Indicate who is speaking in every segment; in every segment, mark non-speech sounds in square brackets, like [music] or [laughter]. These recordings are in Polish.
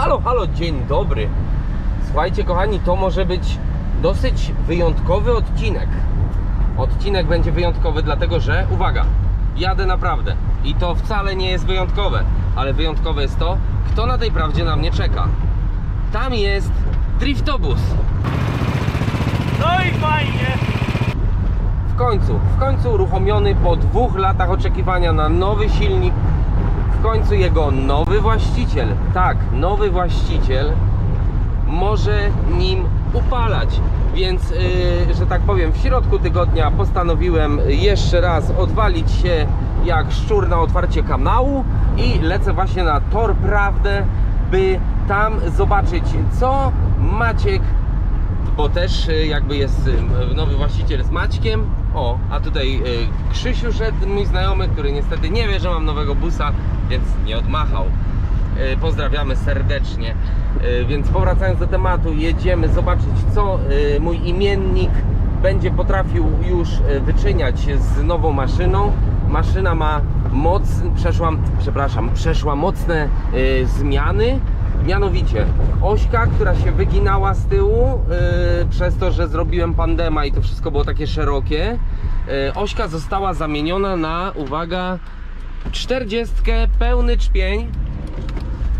Speaker 1: Halo, halo, dzień dobry. Słuchajcie, kochani, to może być dosyć wyjątkowy odcinek. Odcinek będzie wyjątkowy, dlatego że, uwaga, jadę naprawdę. I to wcale nie jest wyjątkowe, ale wyjątkowe jest to, kto na tej prawdzie na mnie czeka. Tam jest driftobus.
Speaker 2: No i fajnie.
Speaker 1: W końcu, w końcu uruchomiony po dwóch latach oczekiwania na nowy silnik. W końcu jego nowy właściciel, tak, nowy właściciel może nim upalać. Więc, yy, że tak powiem, w środku tygodnia postanowiłem jeszcze raz odwalić się jak szczur na otwarcie kanału i lecę właśnie na Tor Prawdę, by tam zobaczyć, co Maciek bo też y, jakby jest y, nowy właściciel z Maćkiem. O, a tutaj y, Krzysiu szedł, mój znajomy, który niestety nie wie, że mam nowego busa, więc nie odmachał. Y, Pozdrawiamy serdecznie. Y, Więc powracając do tematu, jedziemy zobaczyć, co y, mój imiennik będzie potrafił już y, wyczyniać z nową maszyną. Maszyna ma moc, przeszła, przepraszam, przeszła mocne y, zmiany. Mianowicie ośka, która się wyginała z tyłu yy, przez to, że zrobiłem pandema i to wszystko było takie szerokie. Yy, ośka została zamieniona na, uwaga, 40 pełny czpień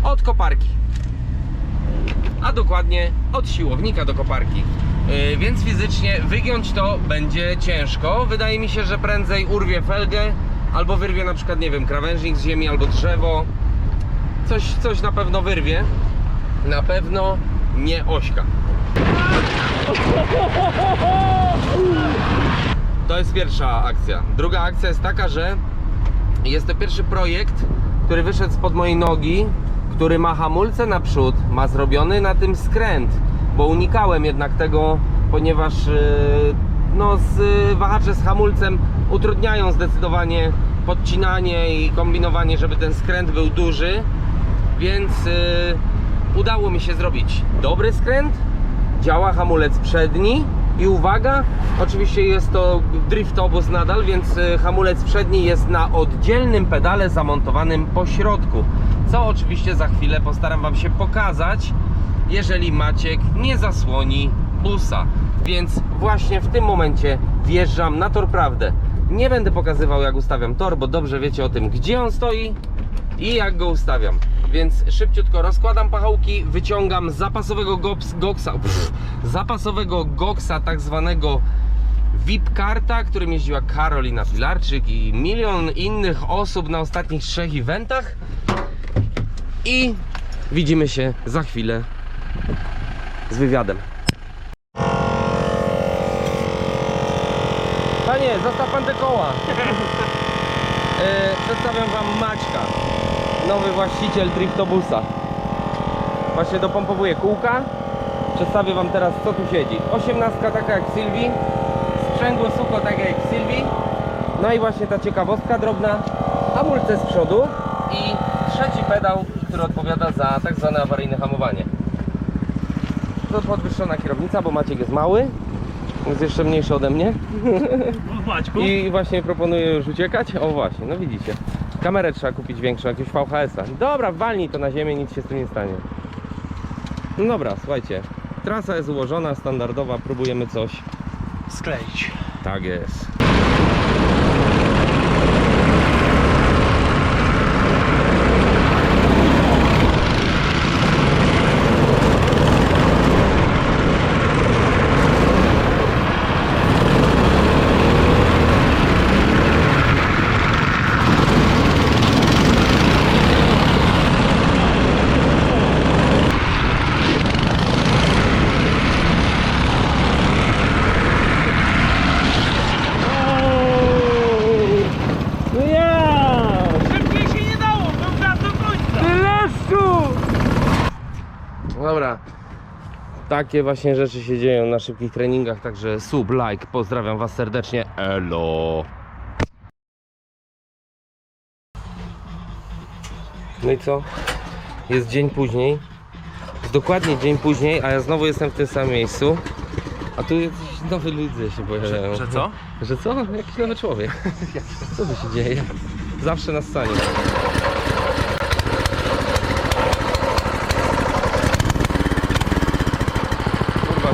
Speaker 1: od koparki. A dokładnie od siłownika do koparki. Yy, więc fizycznie wygiąć to będzie ciężko. Wydaje mi się, że prędzej urwie felgę albo wyrwie na przykład, nie wiem, krawężnik z ziemi albo drzewo coś, coś na pewno wyrwie. Na pewno nie ośka. To jest pierwsza akcja. Druga akcja jest taka, że jest to pierwszy projekt, który wyszedł spod mojej nogi, który ma hamulce naprzód, ma zrobiony na tym skręt, bo unikałem jednak tego, ponieważ yy, no, z, y, wahacze z hamulcem utrudniają zdecydowanie podcinanie i kombinowanie, żeby ten skręt był duży więc y, udało mi się zrobić dobry skręt, działa hamulec przedni i uwaga, oczywiście jest to driftobus nadal, więc y, hamulec przedni jest na oddzielnym pedale zamontowanym po środku, co oczywiście za chwilę postaram Wam się pokazać, jeżeli Maciek nie zasłoni busa. Więc właśnie w tym momencie wjeżdżam na tor prawdę. Nie będę pokazywał jak ustawiam tor, bo dobrze wiecie o tym, gdzie on stoi i jak go ustawiam. Więc szybciutko rozkładam pachołki, wyciągam zapasowego gops, goksa, pff, zapasowego goksa, tak zwanego VIP karta, którym jeździła Karolina Pilarczyk i milion innych osób na ostatnich trzech eventach. I widzimy się za chwilę z wywiadem. Panie, zostaw pan te koła. [laughs] E, Przedstawiam wam Maćka, nowy właściciel driftobusa. Właśnie dopompowuje kółka. Przedstawię wam teraz co tu siedzi. 18 taka jak Sylwii, sprzęgło sucho tak jak Sylwii. No i właśnie ta ciekawostka drobna, hamulce z przodu i trzeci pedał, który odpowiada za tak zwane awaryjne hamowanie. To podwyższona kierownica, bo Maciek jest mały, jest jeszcze mniejszy ode mnie. I właśnie proponuję już uciekać. O właśnie, no widzicie. Kamerę trzeba kupić większą, jakiegoś VHS-a. Dobra, walnij to na ziemię, nic się z tym nie stanie. No dobra, słuchajcie. Trasa jest ułożona, standardowa, próbujemy coś.
Speaker 2: skleić.
Speaker 1: Tak jest.
Speaker 2: No ja! Szybciej się nie dało, był czas do końca. Leszczu!
Speaker 1: Dobra. Takie właśnie rzeczy się dzieją na szybkich treningach, także sub, like, pozdrawiam was serdecznie. Elo. No i co? Jest dzień później. Jest dokładnie dzień później, a ja znowu jestem w tym samym miejscu. A tu jacyś nowi ludzie się pojawiają.
Speaker 2: Że- że co?
Speaker 1: Że co? Jakiś nowy człowiek. [laughs] Co tu się dzieje? Zawsze na scenie.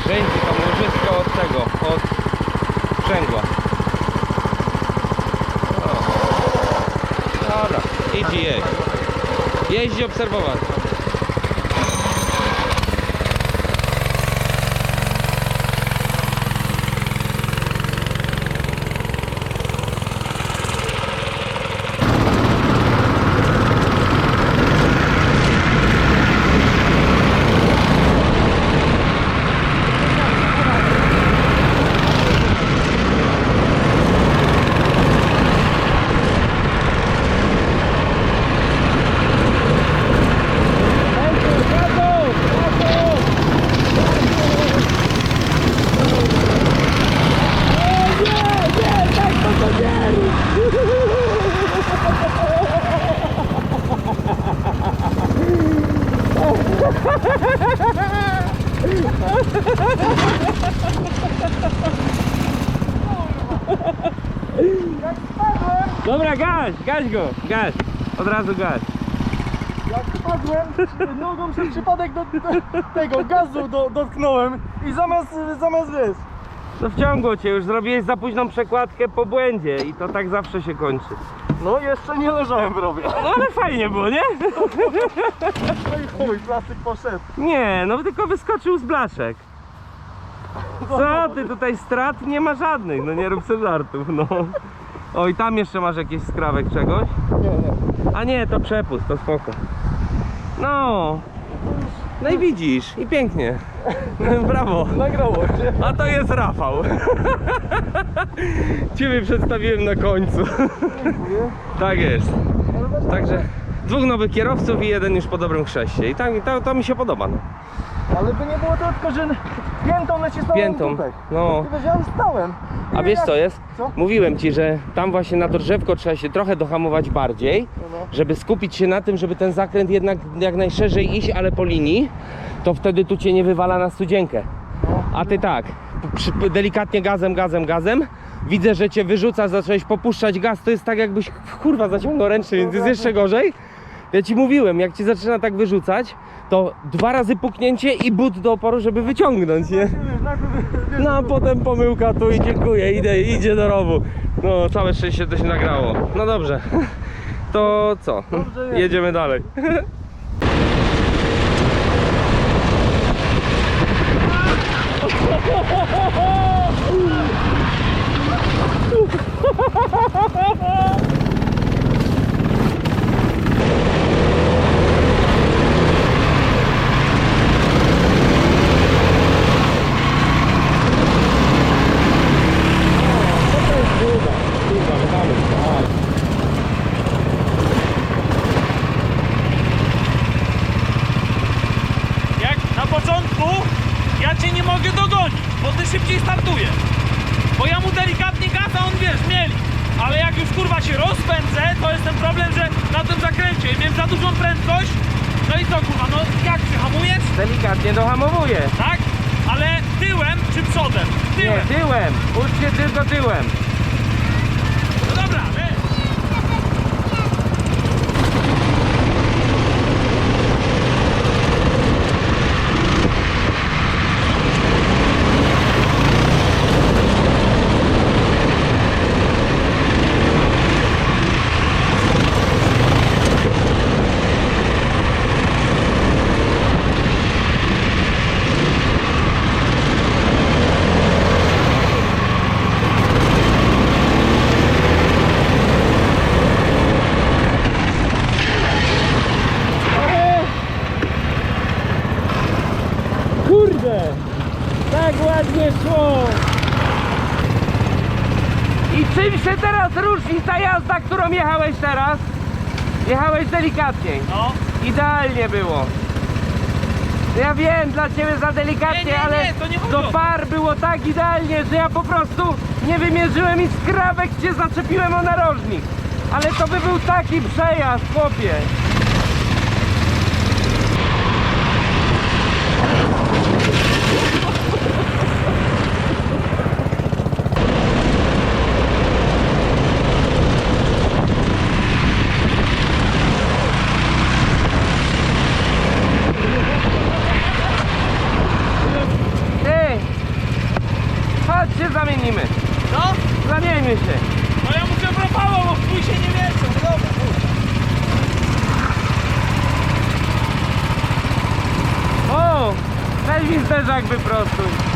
Speaker 1: Będzie tam łożysko od tego, od sprzęgła. O. Dobra, idź i jeźdź. Obserwować. Gaś, gaś go, gaś. Od razu gaś.
Speaker 2: Jak wpadłem, nogą przez przypadek do, do tego gazu do, dotknąłem i zamiast, zamiast wiesz,
Speaker 1: No wciągło cię, już zrobiłeś za późną przekładkę po błędzie i to tak zawsze się kończy.
Speaker 2: no jeszcze nie leżałem w rowie.
Speaker 1: No ale fajnie było, nie?
Speaker 2: No i chuj, plastyk poszedł.
Speaker 1: Nie, no tylko wyskoczył z blaszek. Co ty tutaj strat nie ma żadnych, no nie rób sobie żartów, no. Oj, tam jeszcze masz jakiś skrawek czegoś?
Speaker 2: Nie, nie.
Speaker 1: A nie, to przepust, to spoko. No. No i widzisz, i pięknie. [laughs] Brawo.
Speaker 2: Nagrało się.
Speaker 1: A to jest Rafał. [laughs] Ciebie przedstawiłem na końcu. [laughs] Tak jest. Także dwóch nowych kierowców i jeden już po dobrym chrzeście. I tak, to, to mi się podoba. No.
Speaker 2: Ale by nie było to tylko, że piętą nacisnąłem
Speaker 1: Piętą.
Speaker 2: tutaj.
Speaker 1: No.
Speaker 2: Wiesz, ja już stałem.
Speaker 1: A wiesz co jest?
Speaker 2: Co?
Speaker 1: Mówiłem ci, że tam właśnie na to drzewko trzeba się trochę dohamować bardziej,
Speaker 2: No, no.
Speaker 1: żeby skupić się na tym, żeby ten zakręt jednak jak najszerzej iść, ale po linii, to wtedy tu cię nie wywala na studzienkę. A ty tak, przy, delikatnie gazem, gazem, gazem. Widzę, że cię wyrzuca, zacząłeś popuszczać gaz, to jest tak jakbyś kurwa zaciągnął ręczny, więc jest jeszcze gorzej. Ja ci mówiłem, jak ci zaczyna tak wyrzucać, to dwa razy puknięcie i but do oporu, żeby wyciągnąć, nie? No a potem pomyłka tu i dziękuję, idę, idzie do rowu. No całe szczęście to się nagrało. No dobrze. To co? Jedziemy dalej. [laughs]
Speaker 3: Jak na początku ja cię nie mogę dogonić, bo ty szybciej startujesz. Bo ja mu delikatnie gaz, a on wiesz, mieli. Ale jak już kurwa się rozpędzę, to jest ten problem, że na tym zakręcie miałem za dużą prędkość. No i co kurwa, no jak przyhamujesz?
Speaker 1: Delikatnie dohamowuję.
Speaker 3: Tak? Ale tyłem czy przodem?
Speaker 1: Nie,
Speaker 3: Tyłem.
Speaker 1: tyłem. Ucz się tylko tyłem.
Speaker 3: No dobra,
Speaker 1: Tak ładnie szło! I czym się teraz różni ta jazda, którą jechałeś teraz? Jechałeś delikatniej.
Speaker 3: No.
Speaker 1: Idealnie było. Ja wiem, dla ciebie za delikatnie,
Speaker 3: Nie, nie, nie,
Speaker 1: ale
Speaker 3: to nie chodzi
Speaker 1: do par było tak idealnie, że ja po prostu nie wymierzyłem i skrawek cię zaczepiłem o narożnik. Ale to by był taki przejazd, chłopie. zderzak wyprostuj.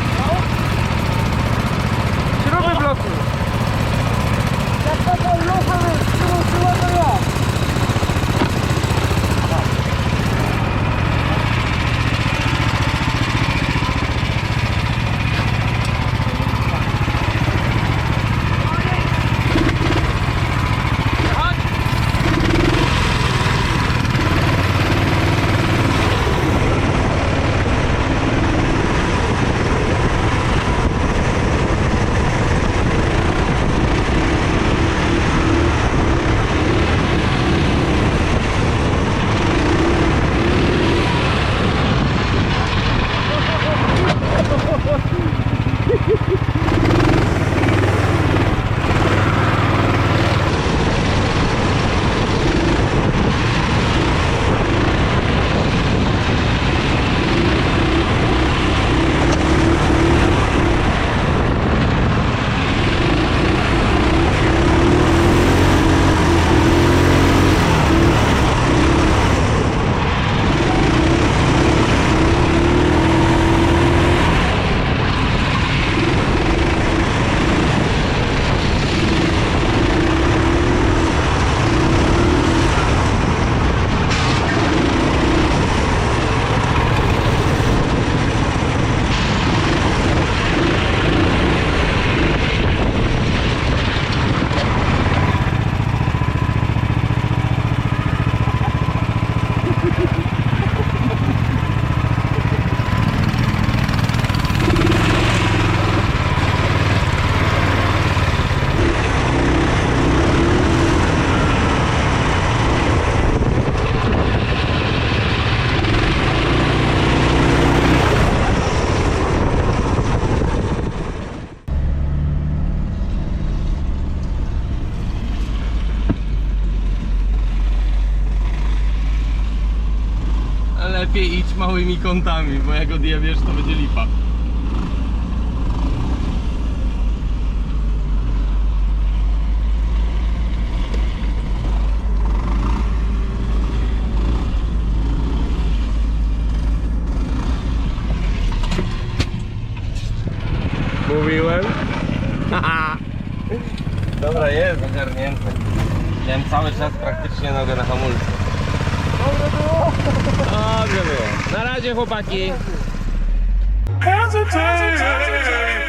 Speaker 1: małymi kątami, bo jak odjebiesz to będzie lipa. chłopaki.
Speaker 3: Hesitate.